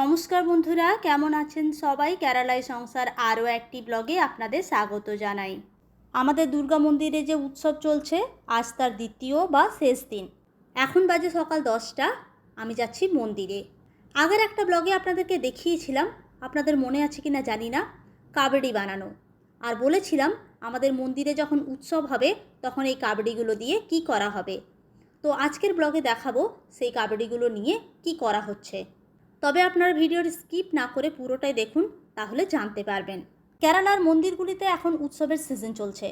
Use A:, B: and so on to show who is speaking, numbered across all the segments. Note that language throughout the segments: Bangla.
A: নমস্কার বন্ধুরা, কেমন আছেন সবাই? কেরালায় সংসার আরও একটি ব্লগে আপনাদের স্বাগত জানাই। আমাদের দুর্গা মন্দিরে যে উৎসব চলছে, আজ তার দ্বিতীয় বা শেষ দিন। এখন বাজে সকাল দশটা, আমি যাচ্ছি মন্দিরে। আগের একটা ব্লগে আপনাদেরকে দেখিয়েছিলাম, আপনাদের মনে আছে কি না জানি না, কাবাডি বানানো। আর বলেছিলাম, আমাদের মন্দিরে যখন উৎসব হবে, তখন এই কাবাডিগুলো দিয়ে কি করা হবে। তো আজকের ব্লগে দেখাবো, সেই কাবাডিগুলো নিয়ে কি করা হচ্ছে। তবে আপনারা ভিডিওর স্কিপ না করে পুরোটাই দেখুন, তাহলে জানতে পারবেন। কেরালার মন্দিরগুলিতে এখন উৎসবের সিজন চলছে।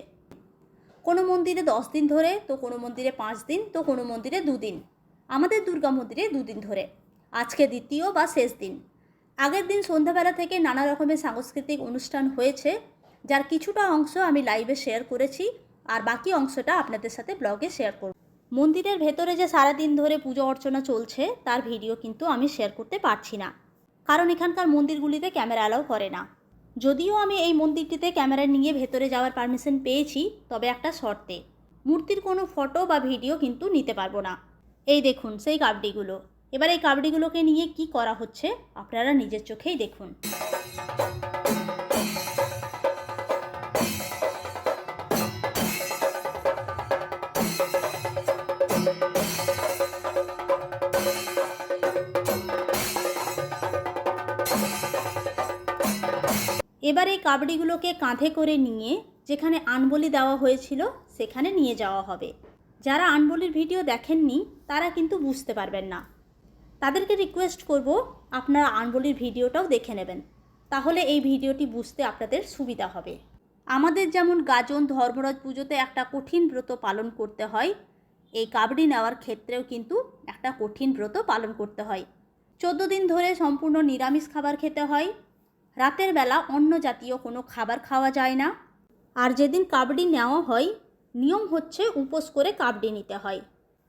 A: কোনো মন্দিরে দশ দিন ধরে, তো কোনো মন্দিরে পাঁচ দিন, তো কোনো মন্দিরে দুদিন। আমাদের দুর্গা মন্দিরে দুদিন ধরে। আজকে দ্বিতীয় বা শেষ দিন। আগের দিন সন্ধ্যাবেলা থেকে নানা রকমের সাংস্কৃতিক অনুষ্ঠান হয়েছে, যার কিছুটা অংশ আমি লাইভে শেয়ার করেছি, আর বাকি অংশটা আপনাদের সাথে ব্লগে শেয়ার করব। মন্দিরের ভেতরে যে সারাদিন ধরে পুজো অর্চনা চলছে, তার ভিডিও কিন্তু আমি শেয়ার করতে পারছি না। কারণ এখানকার মন্দিরগুলিতে ক্যামেরা অ্যালাউ করে না। যদিও আমি এই মন্দিরটিতে ক্যামেরা নিয়ে ভেতরে যাওয়ার পারমিশন পেয়েছি, তবে একটা শর্তে। মূর্তির কোনো ফটো বা ভিডিও কিন্তু নিতে পারব না। এই দেখুন সেই কাবডিগুলো। এবার এই কাবডিগুলোকে নিয়ে কি করা হচ্ছে, আপনারা নিজের চোখেই দেখুন। এবার এই কাবডিগুলোকে কাঁধে করে নিয়ে যেখানে আনবলি দেওয়া হয়েছিল, সেখানে নিয়ে যাওয়া হবে। যারা আনবলির ভিডিও দেখেননি, তারা কিন্তু বুঝতে পারবেন না। তাদেরকে রিকোয়েস্ট করব, আপনারা আনবলির ভিডিওটাও দেখে নেবেন। তাহলে এই ভিডিওটি বুঝতে আপনাদের সুবিধা হবে। আমাদের যেমন গাজন ধর্মরাজ পুজোতে একটা কঠিন ব্রত পালন করতে হয়, এই কাবডি নেওয়ার ক্ষেত্রেও কিন্তু একটা কঠিন ব্রত পালন করতে হয়। চোদ্দ দিন ধরে সম্পূর্ণ নিরামিষ খাবার খেতে হয় রাতের বেলা অন্য জাতীয় কোনো খাবার খাওয়া যায় না। আর যেদিন কাবডি নেওয়া হয়, নিয়ম হচ্ছে উপোস করে কাবডি নিতে হয়।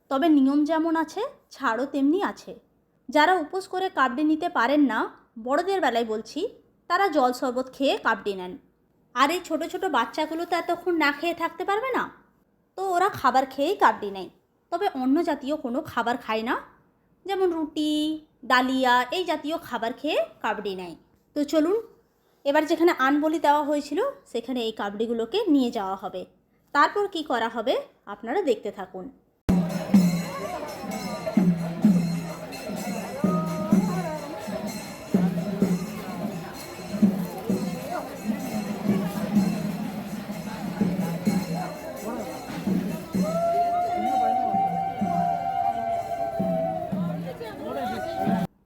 A: তবে নিয়ম যেমন আছে, ছাড়ও তেমনি আছে। যারা উপোস করে কাবডি নিতে পারেন না, বড়দের বেলায় বলছি, তারা জল শরবত খেয়ে কাবডি নেন। আর এই ছোটো ছোটো বাচ্চাগুলো তো এতক্ষণ না খেয়ে থাকতে পারবে না। তো ওরা খাবার খেয়েই কাবডি নেয়। তবে অন্য জাতীয় কোনো খাবার খায় না। যেমন রুটি, ডালিয়া, এই জাতীয় খাবার খেয়ে কাবডি নেয়। তো চলুন, এবার যেখানে আনবলি দেওয়া হয়েছিল, সেখানে এই কাবডিগুলোকে নিয়ে যাওয়া হবে। তারপর কি করা হবে, আপনারা দেখতে থাকুন।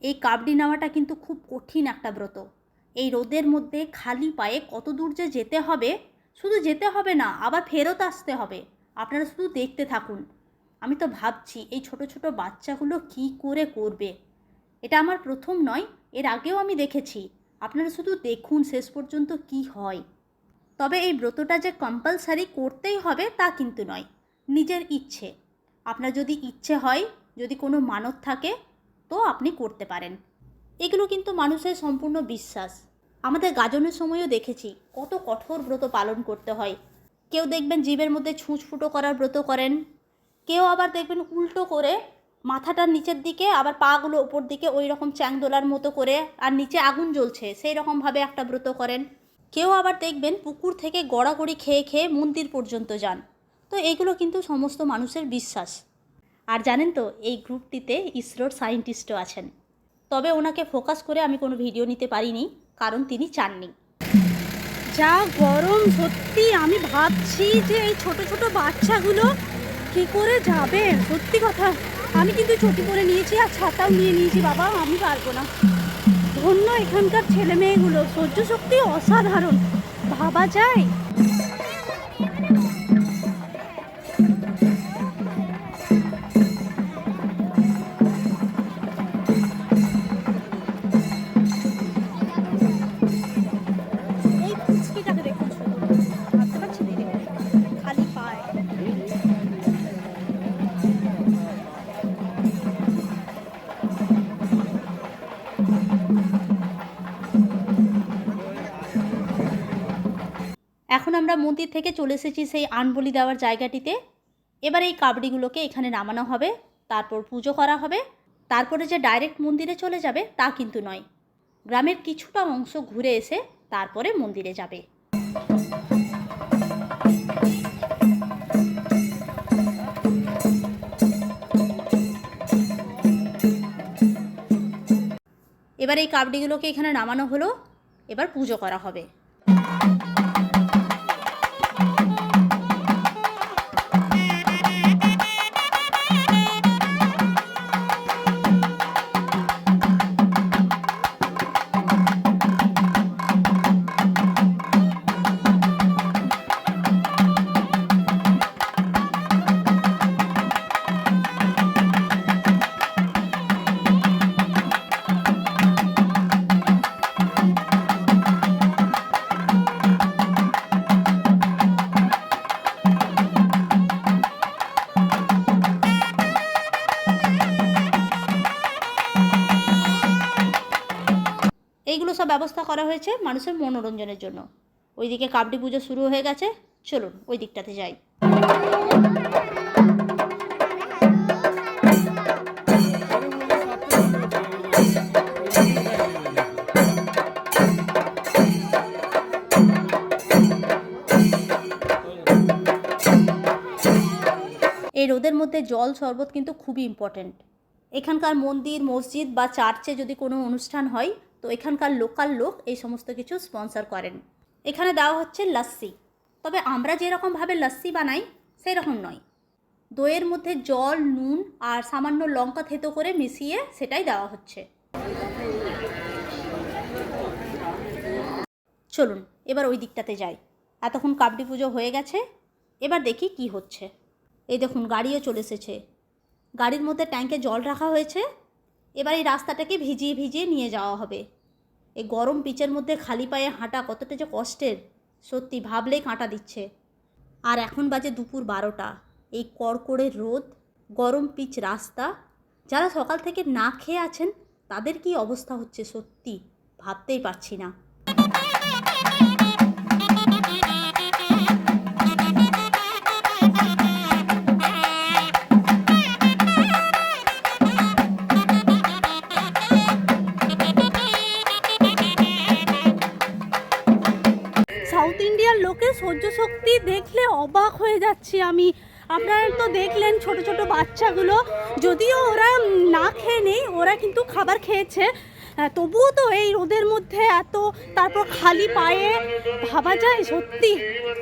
A: এই কাবডি নেওয়াটা কিন্তু খুব কঠিন একটা ব্রত। এই রোদের মধ্যে খালি পায়ে কত দূর যে যেতে হবে, শুধু যেতে হবে না, আবার ফেরত আসতে হবে। আপনারা শুধু দেখতে থাকুন। আমি তো ভাবছি, এই ছোট ছোট বাচ্চাগুলো কি করে করবে? এটা আমার প্রথম নয়, এর আগেও আমি দেখেছি। আপনারা শুধু দেখুন শেষ পর্যন্ত কি হয়। তবে এই ব্রতটা যে কম্পালসারি করতেই হবে তা কিন্তু নয়, নিজের ইচ্ছে। আপনার যদি ইচ্ছে হয়, যদি কোনো মানত থাকে তো আপনি করতে পারেন। এগুলো কিন্তু মানুষের সম্পূর্ণ বিশ্বাস। আমাদের গাজনের সময়ও দেখেছি, কত কঠোর ব্রত পালন করতে হয়। কেউ দেখবেন জীবের মধ্যে ছুঁচ ফুটো করার ব্রত করেন। কেউ আবার দেখবেন উল্টো করে মাথাটার নিচের দিকে, আবার পাগুলো ওপর দিকে ওই রকম চ্যাংদোলার মতো করে আর নিচে আগুন জ্বলছে সেই রকমভাবে একটা ব্রত করেন। কেউ আবার দেখবেন পুকুর থেকে গড়াগড়ি খেয়ে খেয়ে মন্দির পর্যন্ত যান। তো এগুলো কিন্তু সমস্ত মানুষের বিশ্বাস। আর জানেন তো, এই গ্রুপটিতে ইসরোর সায়েন্টিস্টও আছেন। তবে ওনাকে ফোকাস করে আমি কোনো ভিডিও নিতে পারিনি, কারণ তিনি চাননি।
B: যা গরম সত্যি, আমি ভাবছি যে এই ছোট ছোট বাচ্চাগুলো কি করে যাবে সত্যি কথা, আমি কিন্তু ছুটি করে নিয়েছি আর ছাতাও নিয়ে নিয়েছি, বাবা, আমি পারব না। ধন্য এখানকার ছেলে মেয়েগুলো সহ্য শক্তি অসাধারণ, ভাবা যায়।
A: মন্দির থেকে চলে এসেছি সেই আনবলি দেওয়ার জায়গাটিতে। এবার এই কাবড়িগুলোকে এখানে নামানো হবে, তারপর পুজো করা হবে। তারপরে যে ডাইরেক্ট মন্দিরে চলে যাবে তা কিন্তু নয়। গ্রামের কিছুটা অংশ ঘুরে এসে তারপরে মন্দিরে যাবে। এবার এই কাবডিগুলোকে এখানে নামানো হলো, এবার পুজো করা হবে। সব ব্যবস্থা করা হয়েছে মানুষের মনোরঞ্জনের জন্য। ওইদিকে কাবডি পুজো শুরু হয়ে গেছে, চলুন ওই দিকটাতে যাই। এই রোদের মধ্যে জল শরবত কিন্তু খুবই ইম্পর্ট্যান্ট এখানকার মন্দির, মসজিদ বা চার্চে যদি কোনো অনুষ্ঠান হয় তো এখানকার লোকাল লোক এই সমস্ত কিছু স্পন্সর করেন। এখানে দেওয়া হচ্ছে লস্যি তবে আমরা যেরকমভাবে লস্যি বানাই সেই রকম নয়। দইয়ের মধ্যে জল, নুন আর সামান্য লঙ্কা থেতো করে মিশিয়ে সেটাই দেওয়া হচ্ছে। চলুন, এবার ওই দিকটাতে যাই। এতক্ষণ কাবডি পুজো হয়ে গেছে, এবার দেখি কি হচ্ছে। এই দেখুন, গাড়িও চলে এসেছে। গাড়ির মধ্যে ট্যাঙ্কে জল রাখা হয়েছে। এবার এই রাস্তাটাকে ভিজিয়ে ভিজিয়ে নিয়ে যাওয়া হবে। এই গরম পিচের মধ্যে খালি পায়ে হাঁটা কতটা যে কষ্টের, সত্যি ভাবলেই কাঁটা দিচ্ছে। আর এখন বাজে দুপুর বারোটা। এই কড়কড়ে রোদ, গরম পিচ রাস্তা, যারা সকাল থেকে না খেয়ে আছেন, তাদের কি অবস্থা হচ্ছে সত্যি ভাবতেই পারছি না।
B: সহ্য শক্তি দেখলে অবাক হয়ে যাচ্ছি আমি। আপনারা তো দেখলেন ছোট ছোট বাচ্চাগুলো। যদিও ওরা না খেয়ে নেই, ওরা কিন্তু খাবার খেয়েছে। তবুও তো এই রোদের মধ্যে এত, তারপর খালি পায়ে ভাবা যায় সত্যি।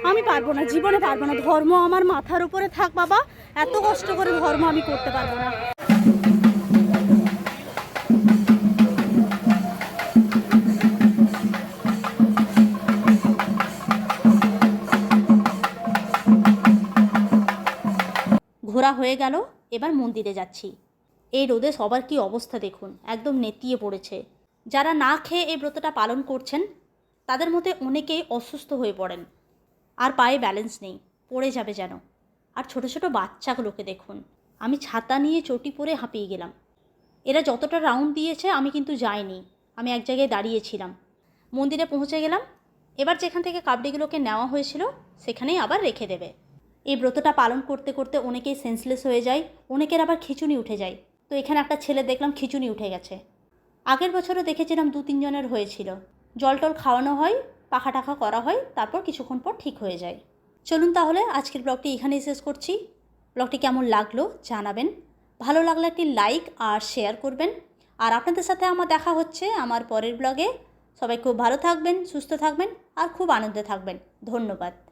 B: আমি পারব না, জীবনে পারব না। ধর্ম আমার মাথার উপরে থাক বাবা। এত কষ্ট করে ধর্ম আমি করতে পারব না।
A: হয়ে গেল, এবার মন্দিরে যাচ্ছি। এই রোদে সবার কি অবস্থা দেখুন, একদম নেতিয়ে পড়েছে। যারা না খেয়ে এই ব্রতটা পালন করছেন, তাদের মধ্যে অনেকেই অসুস্থ হয়ে পড়েন। আর পায়ে ব্যালেন্স নেই, পড়ে যাবে যেন। আর ছোট ছোট বাচ্চাগুলোকে দেখুন, আমি ছাতা নিয়ে চটি পরে হাঁপিয়ে গেলাম। এরা যতটা রাউন্ড দিয়েছে, আমি কিন্তু যাইনি, আমি এক জায়গায় দাঁড়িয়েছিলাম মন্দিরে পৌঁছে গেলাম, এবার যেখান থেকে কাবডিগুলোকে নেওয়া হয়েছিল, সেখানেই আবার রেখে দেবে। এই ব্রতটা পালন করতে করতে অনেকেই সেন্সলেস হয়ে যায়, অনেকের আবার খিচুনি উঠে যায়। তো এখানে একটা ছেলে দেখলাম খিচুনি উঠে গেছে। আগের বছরও দেখেছিলাম দু তিনজনের হয়েছিল। জল টল খাওয়ানো হয়, পাখা টাখা করা হয়, তারপর কিছুক্ষণ পর ঠিক হয়ে যায়। চলুন তাহলে আজকের ব্লগটি এখানেই শেষ করছি। ব্লগটি কেমন লাগল জানাবেন। ভালো লাগলে একটি লাইক আর শেয়ার করবেন। আর আপনাদের সাথে আমার দেখা হচ্ছে আমার পরের ব্লগে। সবাই খুব ভালো থাকবেন, সুস্থ থাকবেন আর খুব আনন্দে থাকবেন। ধন্যবাদ।